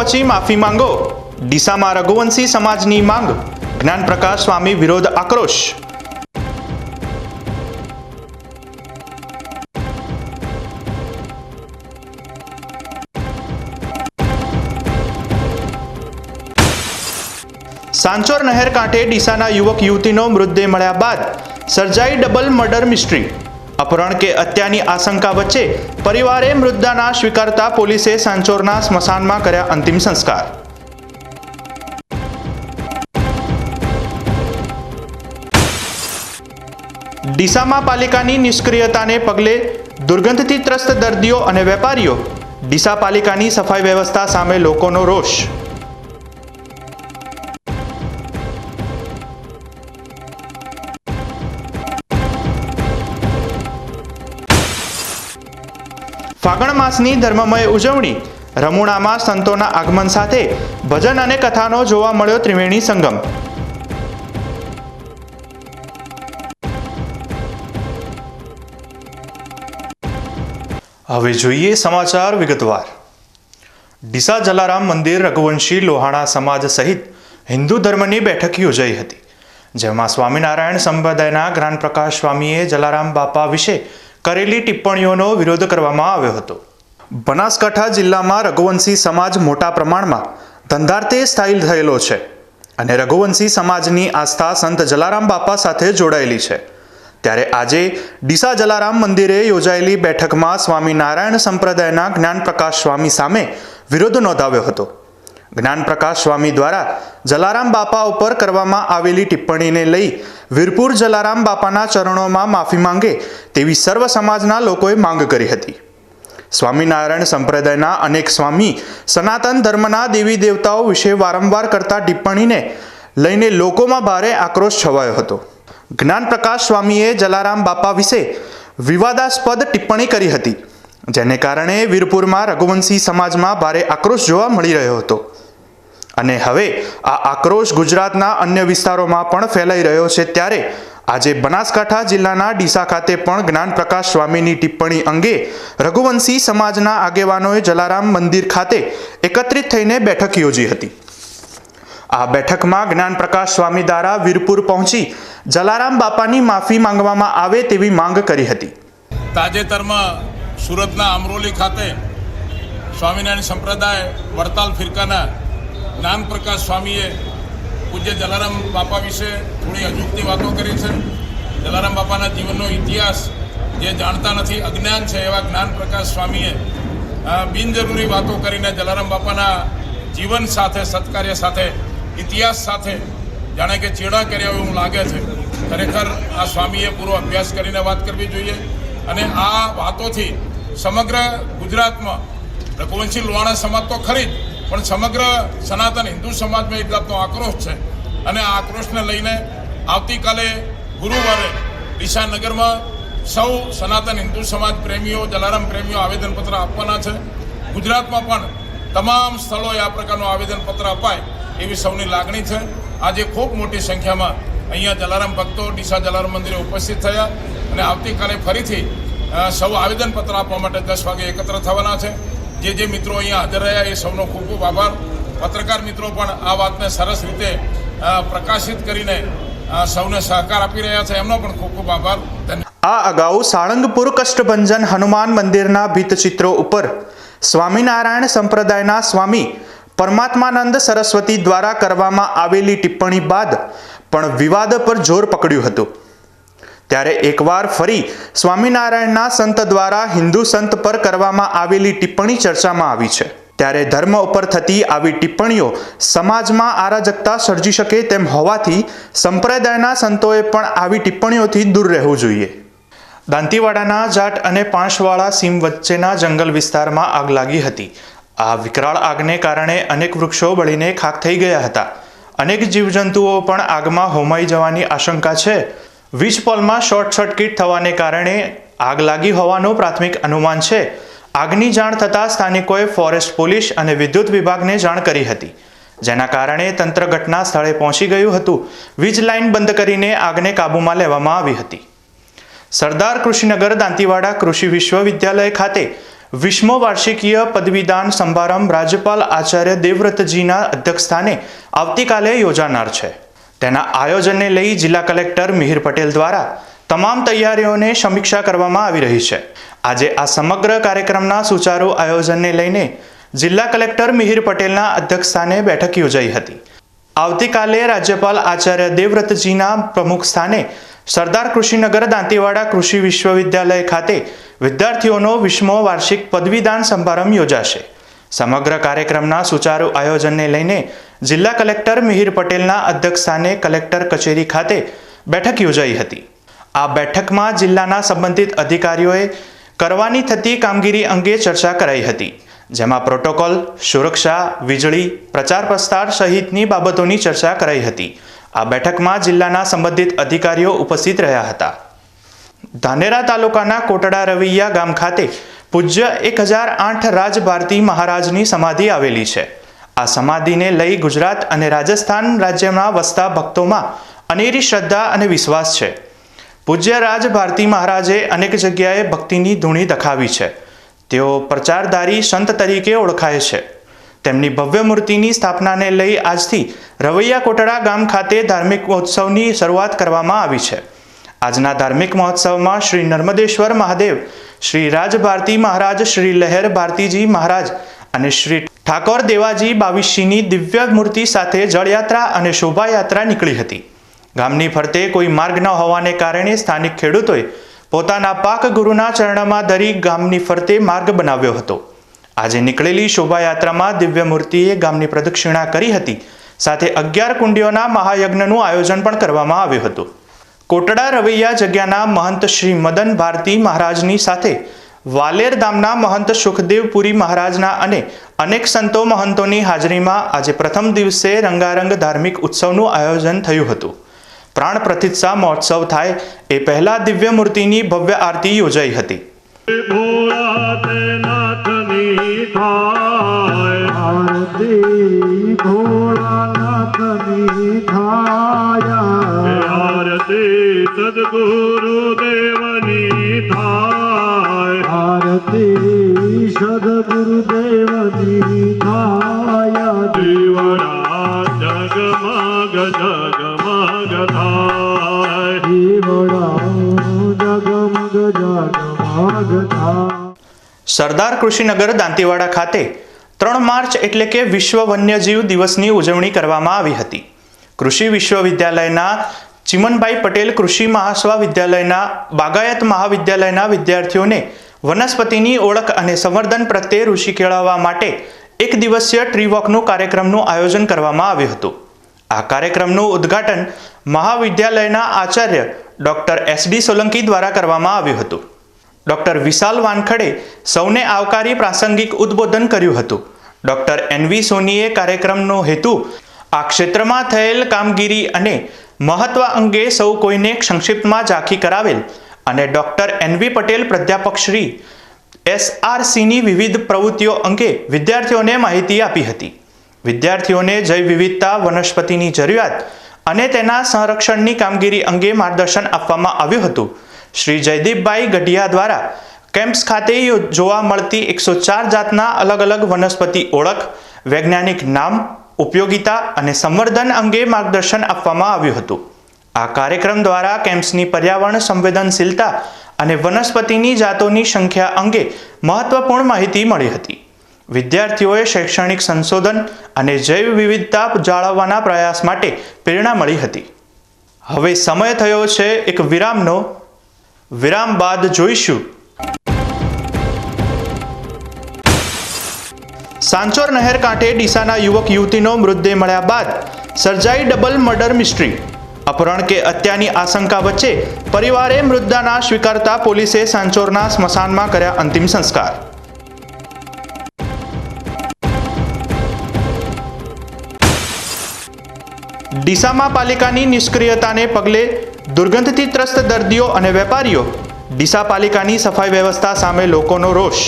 પહોંચી માફી માંગો. ડીસામાં રઘુવંશી સમાજની માંગ. જ્ઞાનપ્રકાશ સ્વામી વિરોધ આક્રોશ. સાંચોર નહેર કાંઠે ડીસાના યુવક યુવતીનો મૃતદેહ મળ્યા બાદ સર્જાઈ ડબલ મર્ડર મિસ્ટ્રી. અપહરણ કે હત્યાની આશંકા વચ્ચે પરિવારે મૃતદાના સ્વીકારતા પોલીસે સાંચોરના સ્મશાનમાં કર્યા અંતિમ સંસ્કાર. ડીસામાં પાલિકાની નિષ્ક્રિયતાને પગલે દુર્ગંધથી ત્રસ્ત દર્દીઓ અને વેપારીઓ ડીસા પાલિકાની સફાઈ વ્યવસ્થા સામે લોકોનો રોષ. ફાગણ માસની ધર્મમય ઉજવણી. રમુણામાં સંતોના આગમન સાથે ભજન અને કથાનો જોવા મળ્યો ત્રિવેણી સંગમ. હવે જોઈએ સમાચાર વિગતવાર. ડીસા જલારામ મંદિર રઘુવંશી લોહાણા સમાજ સહિત હિન્દુ ધર્મની બેઠક યોજાઈ હતી, જેમાં સ્વામિનારાયણ સંપ્રદાયના જ્ઞાનપ્રકાશ સ્વામીએ જલારામ બાપા વિશે કરેલી ટિપ્પણીઓનો વિરોધ કરવામાં આવ્યો હતો. બનાસકાંઠા જિલ્લામાં રઘુવંશી સમાજ મોટા પ્રમાણમાં ધંધાર્થે સ્થાયી થયેલો છે અને રઘુવંશી સમાજની આસ્થા સંત જલારામ બાપા સાથે જોડાયેલી છે. ત્યારે આજે ડીસા જલારામ મંદિરે યોજાયેલી બેઠકમાં સ્વામિનારાયણ સંપ્રદાયના જ્ઞાનપ્રકાશ સ્વામી સામે વિરોધ નોંધાવ્યો હતો. જ્ઞાનપ્રકાશ સ્વામી દ્વારા જલારામ બાપા ઉપર કરવામાં આવેલી ટિપ્પણીને લઈ વીરપુર જલારામ બાપાના ચરણોમાં માફી માંગે તેવી સર્વ સમાજના લોકોએ માંગ કરી હતી. સ્વામિનારાયણ સંપ્રદાયના અનેક સ્વામી સનાતન ધર્મના દેવી દેવતાઓ વિશે વારંવાર કરતા ટિપ્પણીને લઈને લોકોમાં ભારે આક્રોશ છવાયો હતો. જ્ઞાનપ્રકાશ સ્વામીએ જલારામ બાપા વિશે વિવાદાસ્પદ ટિપ્પણી કરી હતી, જેને કારણે વીરપુરમાં રઘુવંશી સમાજમાં ભારે આક્રોશ જોવા મળી રહ્યો હતો. અને હવે આ આક્રોશ ગુજરાતના અન્ય વિસ્તારોમાં પણ ફેલાઈ રહ્યો છે ત્યારે આજે બનાસકાંઠા જિલ્લાના ડીસા ખાતે પણ જ્ઞાનપ્રકાશ સ્વામીની ટિપ્પણી અંગે રઘુવંશી સમાજના આગેવાનોએ જલારામ મંદિર ખાતે એકત્રિત થઈને બેઠક યોજી હતી. આ બેઠકમાં જ્ઞાનપ્રકાશ સ્વામી દ્વારા વીરપુર પહોંચી જલારામ બાપાની માફી માંગવામાં આવે તેવી માંગ કરી હતી. તાજેતરમાં સુરતના અમરોલી ખાતે સ્વામિનારાયણ સંપ્રદાય વડતાલ ફિરકાના જ્ઞાનપ્રકાશ સ્વામીએ પૂજ્ય જલારામ બાપા વિશે થોડી અજુકતી વાતો કરી છે. જલારામ બાપાના જીવનનો ઇતિહાસ જે જાણતા નથી, અજ્ઞાન છે એવા જ્ઞાનપ્રકાશ સ્વામીએ બિનજરૂરી વાતો કરીને જલારામ બાપાના જીવન સાથે, સત્કાર્ય સાથે, ઇતિહાસ સાથે જાણે કે ચેડા કર્યા એવું લાગે છે. ખરેખર આ સ્વામીએ પૂરો અભ્યાસ કરીને વાત કરવી જોઈએ અને આ વાતોથી સમગ્ર ગુજરાતમાં રઘુવંશી લોહાણા સમાજ તો ખરી જ પણ સમગ્ર સનાતન હિન્દુ સમાજમાં એક જાતનો આક્રોશ છે. અને આ આક્રોશને લઈને આવતીકાલે ગુરુવારે ડીસાનગરમાં સૌ સનાતન હિન્દુ સમાજ પ્રેમીઓ, જલારામ પ્રેમીઓ આવેદનપત્ર આપવાના છે. ગુજરાતમાં પણ તમામ સ્થળોએ આ પ્રકારનું આવેદનપત્ર અપાય એવી સૌની લાગણી છે. આજે ખૂબ મોટી સંખ્યામાં અહીંયા જલારામ ભક્તો, ડીસા જલારામ મંદિરે ઉપસ્થિત થયા અને આવતીકાલે ફરીથી સૌ આવેદનપત્ર આપવા માટે દસ વાગે એકત્ર થવાના છે. જે જે મિત્રો અહીંયા હાજર રહ્યા, એ સૌનો ખૂબ ખૂબ આભાર. પત્રકાર મિત્રો પણ આ વાતને સરસ રીતે પ્રકાશિત કરીને સૌને સહકાર આપી રહ્યા છે. એમનો પણ ખૂબ ખૂબ આભાર. આ અગાઉ સાળંગપુર કષ્ટભંજન હનુમાન મંદિરના ભીતચિત્રો ઉપર સ્વામિનારાયણ સંપ્રદાયના સ્વામી પરમાત્માનંદ સરસ્વતી દ્વારા કરવામાં આવેલી ટિપ્પણી બાદ પણ વિવાદ પર જોર પકડ્યું હતું. ત્યારે એકવાર ફરી સ્વામિનારાયણના સંત દ્વારા હિન્દુ સંત પર કરવામાં આવેલી ટિપ્પણી ચર્ચામાં આવી છે. ત્યારે ધર્મ ઉપર થતી આવી ટિપ્પણીઓ સમાજમાં આરાજકતા સર્જી શકે તેમ હોવાથી સંપ્રદાયના સંતોએ પણ આવી ટિપ્પણીઓથી દૂર રહેવું જોઈએ. દાંતીવાડાના જાટ અને પાંશવાળા સીમ વચ્ચેના જંગલ વિસ્તારમાં આગ લાગી હતી. આ વિકરાળ આગને કારણે અનેક વૃક્ષો બળીને ખાક થઈ ગયા હતા. અનેક જીવજંતુઓ પણ આગમાં હોમાઈ જવાની આશંકા છે. વીજ પોલમાં શોર્ટ સર્કિટ થવાને કારણે આગ લાગી હોવાનું પ્રાથમિક અનુમાન છે. આગની જાણ થતાં સ્થાનિકોએ ફોરેસ્ટ પોલીસ અને વિદ્યુત વિભાગને જાણ કરી હતી. જેના કારણે તંત્ર ઘટના સ્થળે પહોંચી ગયું હતું. વીજ લાઇન બંધ કરીને આગને કાબૂમાં લેવામાં આવી હતી. સરદાર કૃષિનગર દાંતીવાડા કૃષિ વિશ્વવિદ્યાલય ખાતે વિશ્વ વાર્ષિકીય પદવીદાન સમારંભ રાજ્યપાલ આચાર્ય દેવવ્રતજીના અધ્યક્ષસ્થાને આવતીકાલે યોજાનાર છે. તેના આયોજનને લઈ જિલ્લા કલેક્ટર મિહિર પટેલ દ્વારા તમામ તૈયારીઓને સમીક્ષા કરવામાં આવી રહી છે. આજે આ સમગ્ર કાર્યક્રમના સુચારુ આયોજનને લઈને જિલ્લા કલેક્ટર મિહિર પટેલના અધ્યક્ષસ્થાને બેઠક યોજાઈ હતી. આવતીકાલે રાજ્યપાલ આચાર્ય દેવવ્રતજીના પ્રમુખ સ્થાને સરદાર કૃષિનગર દાંતીવાડા કૃષિ વિશ્વવિદ્યાલય ખાતે વિદ્યાર્થીઓનો વિશ્વ વાર્ષિક પદવીદાન સમારંભ યોજાશે. સમગ્ર કાર્યક્રમના સુચારુ આયોજનને લઈને જિલ્લા કલેક્ટર મિહિર પટેલના અધ્યક્ષસ્થાને કલેક્ટર કચેરી ખાતે બેઠક યોજાઈ હતી. આ બેઠકમાં જિલ્લાના સંબંધિત અધિકારીઓએ કરવાની થતી કામગીરી અંગે ચર્ચા કરાઈ હતી, જેમાં પ્રોટોકોલ, સુરક્ષા, વીજળી, પ્રચાર પ્રસાર સહિતની બાબતોની ચર્ચા કરાઈ હતી. આ બેઠકમાં જિલ્લાના સંબંધિત અધિકારીઓ ઉપસ્થિત રહ્યા હતા. ધાનેરા તાલુકાના કોટડા રવૈયા ગામ ખાતે પૂજ્ય એક હજાર આઠ રાજ ભારતી મહારાજની સમાધિ આવેલી છે. આ સમાધિને લઈ ગુજરાત અને રાજસ્થાન રાજ્યમાં વસતા ભક્તોમાં અનેરી શ્રદ્ધા અને વિશ્વાસ છે. પૂજ્ય રાજ ભારતી મહારાજે અનેક જગ્યાએ ભક્તિની ધૂણી દખાવી છે. તેઓ પ્રચારધારી સંત તરીકે ઓળખાય છે. તેમની ભવ્ય મૂર્તિની સ્થાપનાને લઈ આજથી રવૈયા કોટડા ગામ ખાતે ધાર્મિક ઉત્સવની શરૂઆત કરવામાં આવી છે. આજના ધાર્મિક મહોત્સવમાં શ્રી નર્મદેશ્વર મહાદેવ, શ્રી રાજ ભારતી મહારાજ, શ્રી લહેર ભારતીજી મહારાજ અને શ્રી ઠાકોર દેવાજી બાવીશીની દિવ્ય મૂર્તિ સાથે જળયાત્રા અને શોભાયાત્રા નીકળી હતી. ગામની ફરતે કોઈ માર્ગ ન હોવાને કારણે સ્થાનિક ખેડૂતોએ પોતાના પાક ગુરુના ચરણમાં ધરી ગામની ફરતે માર્ગ બનાવ્યો હતો. આજે નીકળેલી શોભાયાત્રામાં દિવ્ય મૂર્તિએ ગામની પ્રદક્ષિણા કરી હતી. સાથે અગિયાર કુંડીઓના મહાયજ્ઞનું આયોજન પણ કરવામાં આવ્યું હતું. કોટડા રવૈયા જગ્યાના મહંત શ્રી મદન ભારતી મહારાજની સાથે વાલેર ધામના મહંત સુખદેવપુરી મહારાજના અને અનેક સંતો મહંતોની હાજરીમાં આજે પ્રથમ દિવસે રંગારંગ ધાર્મિક ઉત્સવનું આયોજન થયું હતું. પ્રાણ પ્રતિષ્ઠા મહોત્સવ થાય એ પહેલા દિવ્ય મૂર્તિની ભવ્ય આરતી યોજાઈ હતી. ભોળાનાથની આરતી થાય આરતી સદગુરુદેવની થાય દીવડા જગમગ જગમગ થાય દીવડા જગમગ જગમગ થાય સરદાર કૃષિનગર દાંતીવાડા ખાતે ત્રણ માર્ચ એટલે કે વિશ્વ વન્યજીવ દિવસની ઉજવણી કરવામાં આવી હતી. કૃષિ વિશ્વવિદ્યાલયના ચિમનભાઈ પટેલ કૃષિ મહાસ્વા વિદ્યાલયના બાગાયત મહાવિદ્યાલયના વિદ્યાર્થીઓને વનસ્પતિની ઓળખ અને સંવર્ધન પ્રત્યે ઋષિ કેળવવા માટે એક દિવસીય ટ્રી વોકનું કાર્યક્રમનું આયોજન કરવામાં આવ્યું હતું. આ કાર્યક્રમનું ઉદ્ઘાટન મહાવિદ્યાલયના Acharya doctor S D Solanki દ્વારા કરવામાં આવ્યું હતું. ડોક્ટર વિશાલ વાનખડે સૌને આવકારી પ્રાસંગિક ઉદ્બોધન કર્યું હતું. ડોક્ટર એનવી સોનીએ કાર્યક્રમનો હેતુ આ ક્ષેત્રમાં થયેલ કામગીરી અને મહત્વ અંગે સૌ કોઈને સંક્ષિપ્તમાં ઝાંખી કરાવેલ અને ડોક્ટર એનવી પટેલ પ્રાધ્યાપક શ્રી એસઆરસીની વિવિધ પ્રવૃત્તિઓ અંગે વિદ્યાર્થીઓને માહિતી આપી હતી. વિદ્યાર્થીઓને જૈવ વિવિધતા વનસ્પતિની જરૂરિયાત અને તેના સંરક્ષણની કામગીરી અંગે માર્ગદર્શન આપવામાં આવ્યું હતું. શ્રી જયદીપભાઈ ગઢિયા દ્વારા કેમ્પ્સ ખાતે જોવા મળતી એકસો ચાર જાતના અલગ અલગ વનસ્પતિ ઓળખ, વૈજ્ઞાનિક નામ ઉપયોગિતા અને સંવર્ધન અંગે માર્ગદર્શન આપવામાં આવ્યું હતું. આ કાર્યક્રમ દ્વારા કેમ્પ્સની પર્યાવરણ સંવેદનશીલતા અને વનસ્પતિની જાતોની સંખ્યા અંગે મહત્વપૂર્ણ માહિતી મળી હતી. વિદ્યાર્થીઓએ શૈક્ષણિક સંશોધન અને જૈવ વિવિધતા જાળવવાના પ્રયાસ માટે પ્રેરણા મળી હતી. હવે સમય થયો છે એક વિરામનો. વિરામ બાદ જોઈશું. સાંચોર નહેર કાંઠે ડીસાના યુવક યુવતીનો મૃતદેહ મળ્યા બાદ સર્જાઈ ડબલ મર્ડર મિસ્ટ્રી. અપહરણ કે હત્યાની આશંકા વચ્ચે પરિવારે મૃતદાના સ્વીકારતા પોલીસે સાંચોરના સ્મશાનમાં કર્યા અંતિમ સંસ્કાર. ડીસામાં પાલિકાની નિષ્ક્રિયતાને પગલે દુર્ગંધથી ત્રસ્ત દર્દીઓ અને વેપારીઓ ડીસા પાલિકાની સફાઈ વ્યવસ્થા સામે લોકોનો રોષ.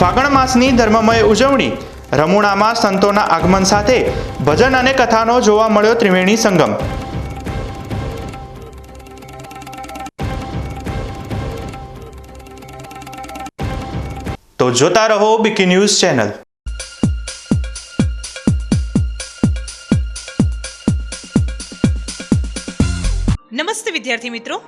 ફાગણ માસની ધર્મમય ઉજવણી. રમુણામાં સંતોના આગમન સાથે ભજન અને કથાનો જોવા મળ્યો ત્રિવેણી સંગમ. તો જોતા રહો બીકી ન્યૂઝ ચેનલ. નમસ્તે વિદ્યાર્થી મિત્રો.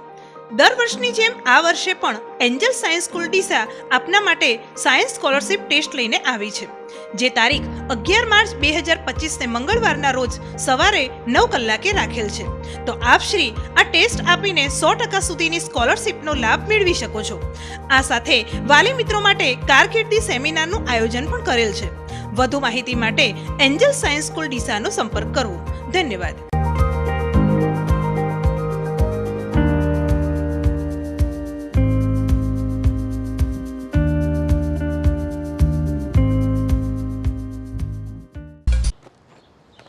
દર વર્ષની જેમ આ વર્ષે પણ એન્જલ સાયન્સ સ્કૂલ ડીસા આપના માટે સાયન્સ સ્કોલરશિપ ટેસ્ટ લઈને આવી છે. જે તારીખ અગિયાર માર્ચ બે હજાર પચીસને મંગળવારના રોજ સવારે નવ કલાકે રાખેલ છે. તો આપ શ્રી આ ટેસ્ટ આપીને સો ટકા સુધીની સ્કોલરશિપનો લાભ મેળવી શકો છો. આ સાથે વાલી મિત્રો માટે કારકિર્દી સેમિનારનું આયોજન પણ કરેલ છે. વધુ માહિતી માટે એન્જલ સાયન્સ સ્કૂલ ડીસાનો સંપર્ક કરવો. ધન્યવાદ.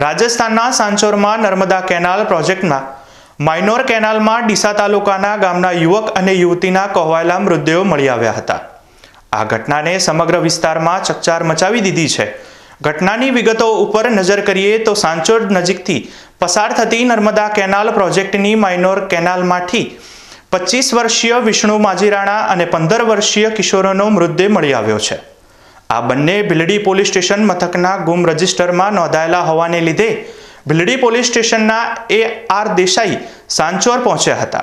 રાજસ્થાનના સાંચોરમાં નર્મદા કેનાલ પ્રોજેક્ટના. માઇનોર કેનાલમાં ડીસા તાલુકાના ગામના યુવક અને યુવતીના કહોવાયેલા મૃતદેહો મળી આવ્યા હતા. આ ઘટનાને સમગ્ર વિસ્તારમાં ચકચાર મચાવી દીધી છે. ઘટનાની વિગતો ઉપર નજર કરીએ તો સાંચોર નજીકથી પસાર થતી નર્મદા કેનાલ પ્રોજેક્ટની માઇનોર કેનાલમાંથી પચીસ વર્ષીય વિષ્ણુ માજીરાણા અને પંદર વર્ષીય કિશોરોનો મૃતદેહ મળી આવ્યો છે. આ બંને ભીલડી પોલીસ સ્ટેશન મથકના ગુમ રજિસ્ટરમાં નોંધાયેલા હોવાને લીધે ભીલડી પોલીસ સ્ટેશનના એ આર દેસાઈ સાંચોર પહોંચ્યા હતા.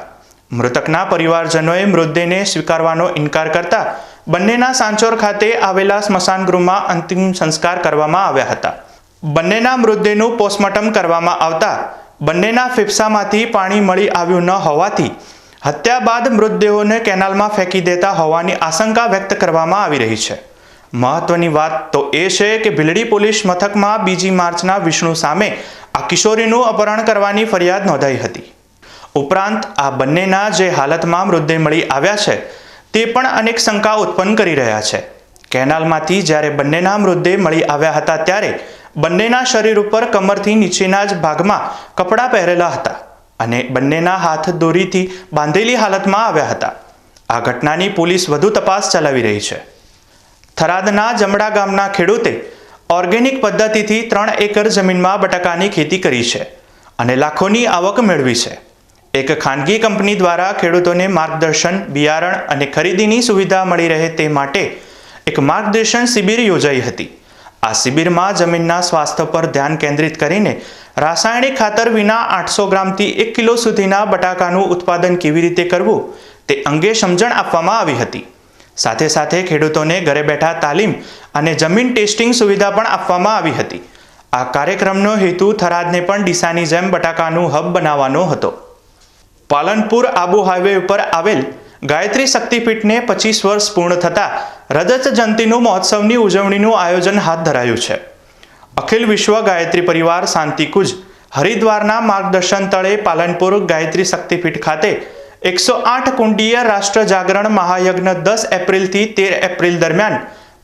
મૃતકના પરિવારજનોએ મૃતદેહને સ્વીકારવાનો ઇનકાર કરતા બંનેના સાંચોર ખાતે આવેલા સ્મશાન ગૃહમાં અંતિમ સંસ્કાર કરવામાં આવ્યા હતા. બંનેના મૃતદેહનું પોસ્ટમોર્ટમ કરવામાં આવતા બંનેના ફેફસામાંથી પાણી મળી આવ્યું ન હોવાથી હત્યા બાદ મૃતદેહોને કેનાલમાં ફેંકી દેતા હોવાની આશંકા વ્યક્ત કરવામાં આવી રહી છે. મહત્વની વાત તો એ છે કે ભીલડી પોલીસ મથકમાં બીજી માર્ચના વિષ્ણુ સામે આ કિશોરીનું અપહરણ કરવાની ફરિયાદ નોંધાઈ હતી. ઉપરાંત આ બંનેના જે હાલતમાં મૃતદેહ મળી આવ્યા છે, તે પણ અનેક શંકા ઉત્પન્ન કરી રહ્યા છે. કેનાલમાંથી જ્યારે બંનેના મૃતદેહ મળી આવ્યા હતા ત્યારે બંનેના શરીર ઉપર કમરથી નીચેના જ ભાગમાં કપડાં પહેરેલા હતા અને બંનેના હાથ દોરીથી બાંધેલી હાલતમાં આવ્યા હતા. આ ઘટનાની પોલીસ વધુ તપાસ ચલાવી રહી છે. થરાદના જમડા ગામના ખેડૂતે ઓર્ગેનિક પદ્ધતિથી ત્રણ એકર જમીનમાં બટાકાની ખેતી કરી છે અને લાખોની આવક મેળવી છે. એક ખાનગી કંપની દ્વારા ખેડૂતોને માર્ગદર્શન, બિયારણ અને ખરીદીની સુવિધા મળી રહે તે માટે એક માર્ગદર્શન શિબિર યોજાઈ હતી. આ શિબિરમાં જમીનના સ્વાસ્થ્ય પર ધ્યાન કેન્દ્રિત કરીને રાસાયણિક ખાતર વિના આઠસો ગ્રામથી એક કિલો સુધીના બટાકાનું ઉત્પાદન કેવી રીતે કરવું તે અંગે સમજણ આપવામાં આવી હતી. સાથે સાથે ખેડૂતોને ઘરે બેઠા તાલીમ અને જમીન ટેસ્ટિંગ સુવિધા પણ આપવામાં આવી હતી. આ કાર્યક્રમનો હેતુ થરાદને પણ ડીસાની જેમ બટાકાનું હબ બનાવવાનો હતો. પાલનપુર આબુ હાઈવે ઉપર આવેલ ગાયત્રી શક્તિપીઠને પચીસ વર્ષ પૂર્ણ થતાં રજત જયંતિનું મહોત્સવની ઉજવણીનું આયોજન હાથ ધરાયું છે. અખિલ વિશ્વ ગાયત્રી પરિવાર શાંતિકુજ હરિદ્વારના માર્ગદર્શન તળે પાલનપુર ગાયત્રી શક્તિપીઠ ખાતે એકસો આઠ કુંડીય રાષ્ટ્ર જાગરણ મહાયજ્ઞ દસ એપ્રિલથી તેર એપ્રિલ દરમિયાન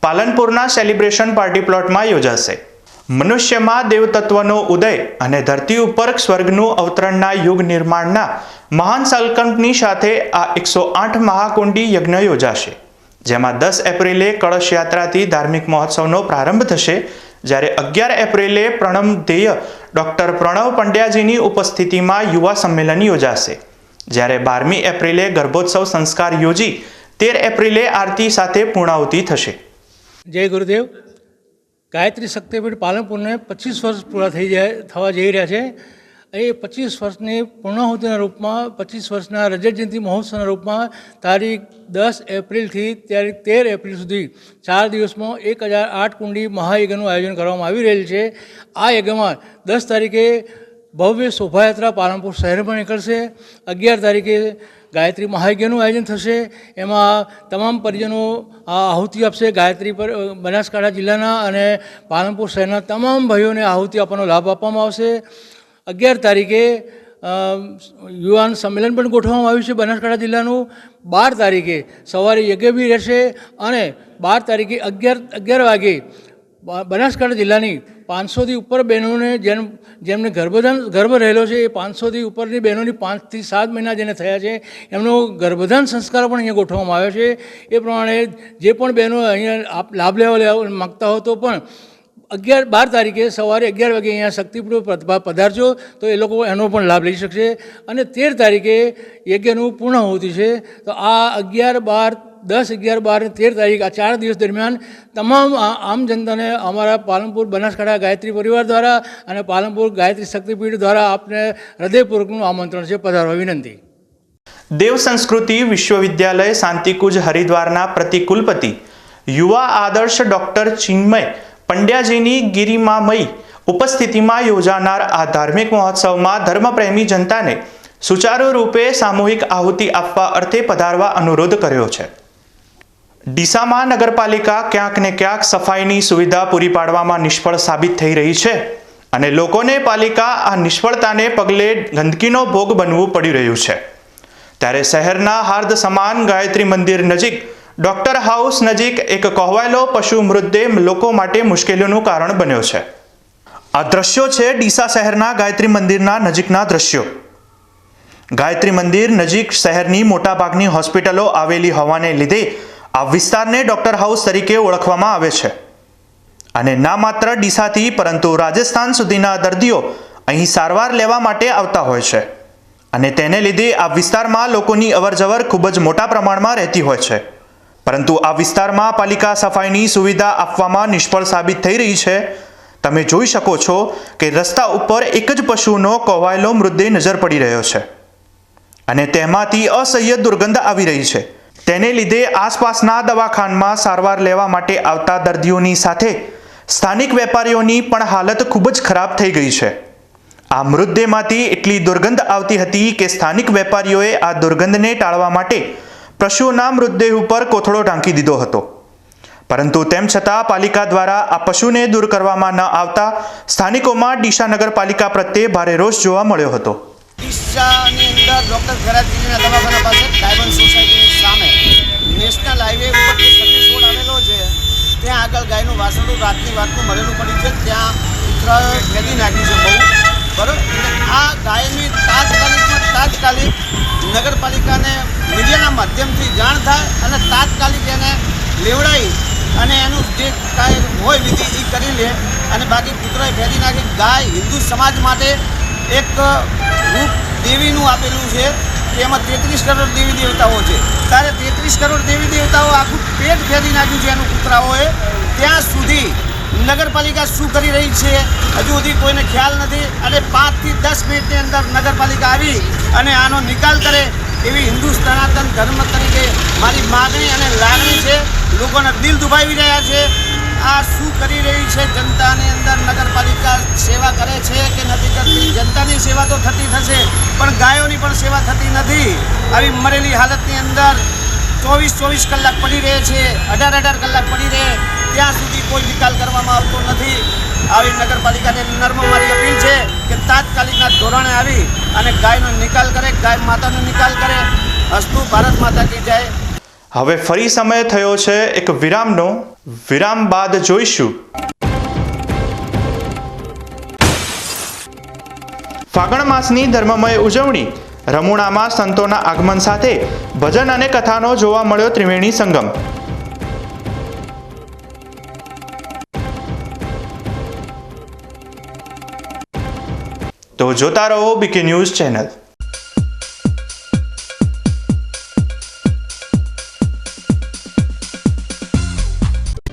પાલનપુરના સેલિબ્રેશન પાર્ટી પ્લોટમાં યોજાશે. મનુષ્યમાં દેવતત્વનો ઉદય અને ધરતી ઉપર સ્વર્ગનું અવતરણના યુગ નિર્માણના મહાન સંકલ્પની સાથે આ એકસો આઠ મહાકુંડી યજ્ઞ યોજાશે. જેમાં દસ એપ્રિલે કળશ યાત્રાથી ધાર્મિક મહોત્સવનો પ્રારંભ થશે. જ્યારે અગિયાર એપ્રિલે પ્રણમ ધ્યેય ડોક્ટર પ્રણવ પંડ્યાજીની ઉપસ્થિતિમાં યુવા સંમેલન યોજાશે. જ્યારે બારમી એપ્રિલે ગર્ભોત્સવ સંસ્કાર યોજી, તેર એપ્રિલે આરતી સાથે પૂર્ણાહુતિ થશે. જય ગુરુદેવ. ગાયત્રી શક્તિપીઠ પાલનપુરને પચીસ વર્ષ પૂરા થઈ જાય, થવા જઈ રહ્યા છે. એ પચીસ વર્ષની પૂર્ણાહુતિના રૂપમાં, પચીસ વર્ષના રજત જયંતિ મહોત્સવના રૂપમાં તારીખ દસ એપ્રિલથી તારીખ તેર એપ્રિલ સુધી ચાર દિવસમાં એક હજાર આઠ કુંડી મહાયજ્ઞનું આયોજન કરવામાં આવી રહેલ છે. આ યજ્ઞમાં દસ તારીખે ભવ્ય શોભાયાત્રા પાલનપુર શહેરમાં નીકળશે. અગિયાર તારીખે ગાયત્રી મહાયજ્ઞનું આયોજન થશે. એમાં તમામ પરિજનો આહુતિ આપશે. ગાયત્રી પર બનાસકાંઠા જિલ્લાના અને પાલનપુર શહેરના તમામ ભાઈઓને આહુતિ આપવાનો લાભ આપવામાં આવશે. અગિયાર તારીખે યુવાન સંમેલન પણ ગોઠવવામાં આવ્યું છે બનાસકાંઠા જિલ્લાનું. બાર તારીખે સવારે યજ્ઞ બી રહેશે અને બાર તારીખે અગિયાર અગિયાર વાગે બનાસકાંઠા જિલ્લાની પાંચસોથી ઉપર બહેનોને જેમ જેમને ગર્ભધાન ગર્ભ રહેલો છે, એ પાંચસોથી ઉપરની બહેનોની પાંચથી સાત મહિના જેને થયા છે, એમનો ગર્ભધાન સંસ્કાર પણ અહીંયા ગોઠવવામાં આવ્યો છે. એ પ્રમાણે જે પણ બહેનો અહીંયા લાભ લેવા લેવા માગતા હો તો પણ અગિયાર બાર તારીખે સવારે અગિયાર વાગે અહીંયા શક્તિપીઠ પર પધારજો, તો એ લોકો એનો પણ લાભ લઈ શકશે. અને તેર તારીખે યજ્ઞનું પૂર્ણાહુતિ છે, તો આ અગિયાર, બાર દસ અગિયાર બાર તેર તારીખ, આ ચાર દિવસ દરમિયાન તમામ આમ જનતાને અમારા પાલનપુર બનાસકાંઠા ગાયત્રી પરિવાર દ્વારા અને પાલનપુર ગાયત્રી શક્તિપીઠ દ્વારા આપને હૃદયપૂર્વકનું આમંત્રણ છે, પધારવા વિનંતી. દેવ સંસ્કૃતિ વિશ્વવિદ્યાલય શાંતિકુજ હરિદ્વારના પ્રતિકુલપતિ, યુવા આદર્શ ડોક્ટર ચિન્મય પંડ્યાજીની ગિરિમામય ઉપસ્થિતિમાં યોજાનાર આ ધાર્મિક મહોત્સવમાં ધર્મપ્રેમી જનતાને સુચારુ રૂપે સામૂહિક આહુતિ આપવા અર્થે પધારવા અનુરોધ કર્યો છે. ડીસામાં નગરપાલિકા ક્યાંક ને ક્યાંક સફાઈની સુવિધા પૂરી પાડવામાં નિષ્ફળ સાબિત થઈ રહી છે. અને લોકોને પાલિકા આ નિષ્ફળતાને પગલે ગંદકીનો ભોગ બનવું પડી રહ્યું છે. ત્યારે શહેરના હાર્દ સમાન ગાયત્રી મંદિર નજીક, ડોક્ટર હાઉસ નજીક એક કહવાયેલો પશુ મૃતદેહ લોકો માટે મુશ્કેલીઓનું કારણ બન્યો છે. આ દ્રશ્યો છે ડીસા શહેરના ગાયત્રી મંદિરના નજીકના દ્રશ્યો. ગાયત્રી મંદિર નજીક શહેરની મોટાભાગની હોસ્પિટલો આવેલી હોવાને લીધે આ વિસ્તારને ડોક્ટર હાઉસ તરીકે ઓળખવામાં આવે છે. અને ના માત્ર ડીસાથી, પરંતુ રાજસ્થાન સુધીના દર્દીઓ અહીં સારવાર લેવા માટે આવતા હોય છે. અને તેને લીધે આ વિસ્તારમાં લોકોની અવરજવર ખૂબ જ મોટા પ્રમાણમાં રહેતી હોય છે. પરંતુ આ વિસ્તારમાં પાલિકા સફાઈની સુવિધા આપવામાં નિષ્ફળ સાબિત થઈ રહી છે. તમે જોઈ શકો છો કે રસ્તા ઉપર એક જ પશુનો કોવાયેલો મૃતદેહ નજર પડી રહ્યો છે. અને તેમાંથી અસહ્ય દુર્ગંધ આવી રહી છે. તેને લીધે આસપાસના દવાખાનમાં સારવાર લેવા માટે આવતા દર્દીઓની સાથે સ્થાનિક વેપારીઓની પણ હાલત ખૂબ જ ખરાબ થઈ ગઈ છે. આ મૃતદેહમાંથી એટલી દુર્ગંધ આવતી હતી કે સ્થાનિક વેપારીઓએ આ દુર્ગંધને ટાળવા માટે પશુઓના મૃતદેહ ઉપર કોથળો ઢાંકી દીધો હતો. પરંતુ તેમ છતાં પાલિકા દ્વારા આ પશુને દૂર કરવામાં ન આવતા સ્થાનિકોમાં ડીસા નગરપાલિકા પ્રત્યે ભારે રોષ જોવા મળ્યો હતો. ડીસાની અંદર ડૉક્ટર ખરાજીના દવાખાના પાસે ડાયમંડ સોસાયટીની સામે. નેશનલ હાઈવે ઉપર જે સર્વિસ રોડ આવેલો છે, ત્યાં આગળ ગાયનું વાસણું રાતની વાતનું મળેલું પડ્યું છે, ત્યાં કૂતરાઓએ ફેંકી નાખ્યું છે બહુ. બરાબર? આ ગાયની તાત્કાલિકમાં તાત્કાલિક નગરપાલિકાને મીડિયાના માધ્યમથી જાણ થાય અને તાત્કાલિક એને લેવડાવી અને એનું જે કાંઈ હોય વિધિ એ કરી લે. અને બાકી કૂતરાએ ફેરી નાખી. ગાય હિન્દુ સમાજ માટે એક રૂપ દેવીનું આપેલું છે એમાં તેત્રીસ કરોડ દેવી દેવતાઓ છે. ત્યારે તેત્રીસ કરોડ દેવી દેવતાઓ આખું પેટ ફેરી નાખ્યું છે એનું કૂતરાઓએ. ત્યાં સુધી નગરપાલિકા શું કરી રહી છે? હજુ સુધી કોઈને ખ્યાલ નથી. અને પાંચથી દસ મિનિટની અંદર નગરપાલિકા આવી અને આનો નિકાલ કરે એવી હિન્દુ સનાતન ધર્મ તરીકે મારી માગણી અને લાગણી છે. લોકોના દિલ દુભાવી રહ્યા છે. કરી રહી છે. જનતાની અંદર નગરપાલિકા સેવા કરે છે કે નથી કરતી? જનતાની સેવા તો થતી થશે, પણ ગાયોની પણ સેવા થતી નથી. આવી મરેલી હાલતની અંદર ચોવીસ ચોવીસ કલાક પડી રહે છે, અઢાર અઢાર કલાક પડી રહે, ત્યાં સુધી કોઈ નિકાલ કરવામાં આવતો નથી. આવી નગરપાલિકાને નર્મ મારી અપીલ છે કે તાત્કાલિકના ધોરણે આવી અને ગાયનો નિકાલ કરે, ગાય માતાનો નિકાલ કરે. હસ્તુ ભારત માતા કી જાય. હવે ફરી સમય થયો છે એક વિરામનો. વિરામ બાદ જોઈશું. ફાગણ માસની ધર્મમય ઉજવણી. રમુણામાં સંતોના આગમન સાથે ભજન અને કથાનો જોવા મળ્યો ત્રિવેણી સંગમ. તો જોતા રહો બીકે ન્યૂઝ ચેનલ.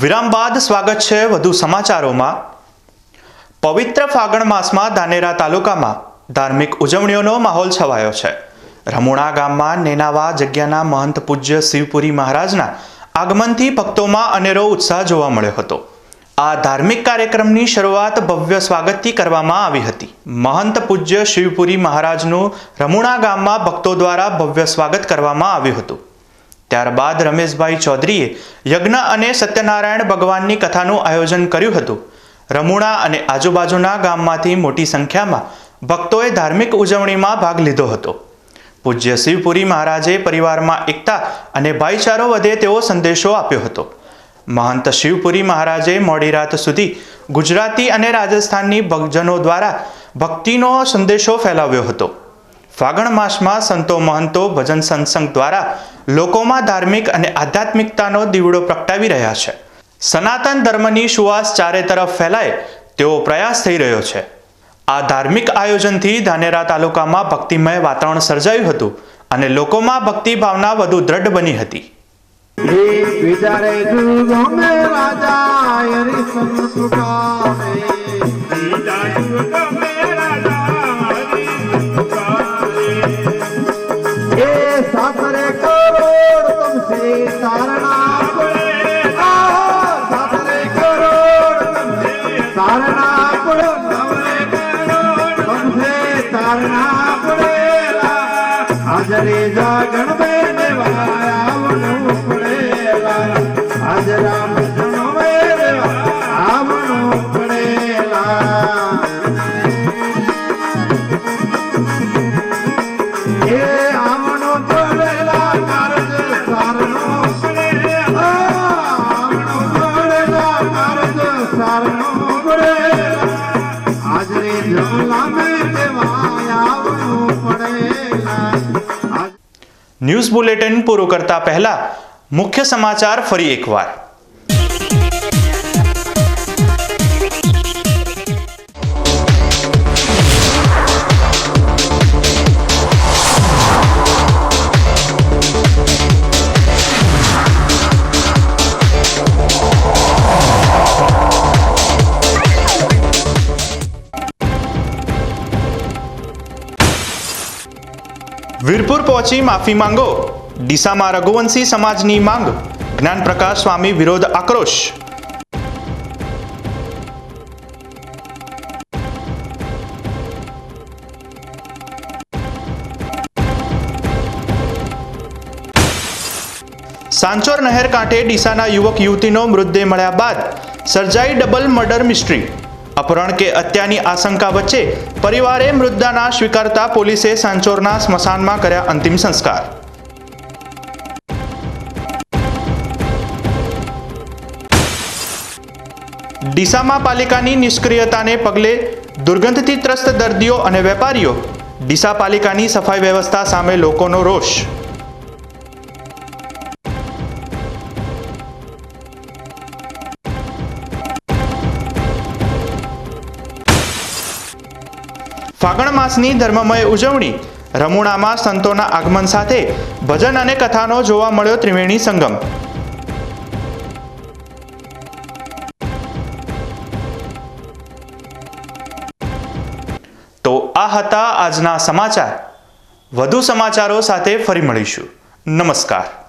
વિરામ બાદ સ્વાગત છે વધુ સમાચારોમાં. પવિત્ર ફાગણ માસમાં ધાનેરા તાલુકામાં ધાર્મિક ઉજવણીઓનો માહોલ છવાયો છે. રમુણા ગામમાં નેનાવા જગ્યાના મહંત પૂજ્ય શિવપુરી મહારાજના આગમનથી ભક્તોમાં અનેરો ઉત્સાહ જોવા મળ્યો હતો. આ ધાર્મિક કાર્યક્રમની શરૂઆત ભવ્ય સ્વાગતથી કરવામાં આવી હતી. મહંત પૂજ્ય શિવપુરી મહારાજનું રમુણા ગામમાં ભક્તો દ્વારા ભવ્ય સ્વાગત કરવામાં આવ્યું હતું. ત્યારબાદ રમેશભાઈ ચૌધરીએ યજ્ઞ અને સત્યનારાયણ ભગવાનની કથાનું આયોજન કર્યું હતું. રમુણા અને આજુબાજુના ગામમાંથી મોટી સંખ્યામાં ભક્તોએ ધાર્મિક ઉજવણીમાં ભાગ લીધો હતો. પૂજ્ય શિવપુરી મહારાજે પરિવારમાં એકતા અને ભાઈચારો વધે તેવો સંદેશો આપ્યો હતો. મહંત શિવપુરી મહારાજે મોડી રાત સુધી ગુજરાતી અને રાજસ્થાનની ભક્તજનો દ્વારા ભક્તિનો સંદેશો ફેલાવ્યો હતો. ફાગણ માસમાં સંતો મહંતો ભજન સત્સંગ દ્વારા લોકોમાં ધાર્મિક અને આધ્યાત્મિકતાનો દીવડો પ્રગટાવી રહ્યા છે. સનાતન ધર્મની સુવાસ ચારે તરફ ફેલાય તેવો પ્રયાસ થઈ રહ્યો છે. આ ધાર્મિક આયોજનથી ધાનેરા તાલુકામાં ભક્તિમય વાતાવરણ સર્જાયું હતું અને લોકોમાં ભક્તિ ભાવના વધુ દ્રઢ બની હતી. વિચારે ન્યૂઝ બુલેટિન પૂરું કરતા પહેલા મુખ્ય સમાચાર ફરી એકવાર. પહોંચી માફી માંગો. ડીસામાં રઘુવંશી સમાજની માંગ. જ્ઞાનપ્રકાશ સ્વામી વિરોધ આક્રોશ. સાંચોર નહેર કાંઠે ડીસાના યુવક યુવતીનો મૃતદેહ મળ્યા બાદ સર્જાઈ ડબલ મર્ડર મિસ્ટ્રી. અપહરણ કે હત્યાની આશંકા વચ્ચે પરિવારે મૃતદાના સ્વીકારતા પોલીસે સાંચોરના સ્મશાનમાં કર્યા અંતિમ સંસ્કાર. ડીસામાં પાલિકાની નિષ્ક્રિયતાને પગલે દુર્ગંધથી ત્રસ્ત દર્દીઓ અને વેપારીઓ ડીસા પાલિકાની સફાઈ વ્યવસ્થા સામે લોકોનો રોષ. ફાગણ માસની ધર્મમય ઉજવણી. રમુણામાં સંતોના આગમન સાથે ભજન અને કથાનો જોવા મળ્યો ત્રિવેણી સંગમ. તો આ હતા આજના સમાચાર. વધુ સમાચારો સાથે ફરી મળીશું. નમસ્કાર.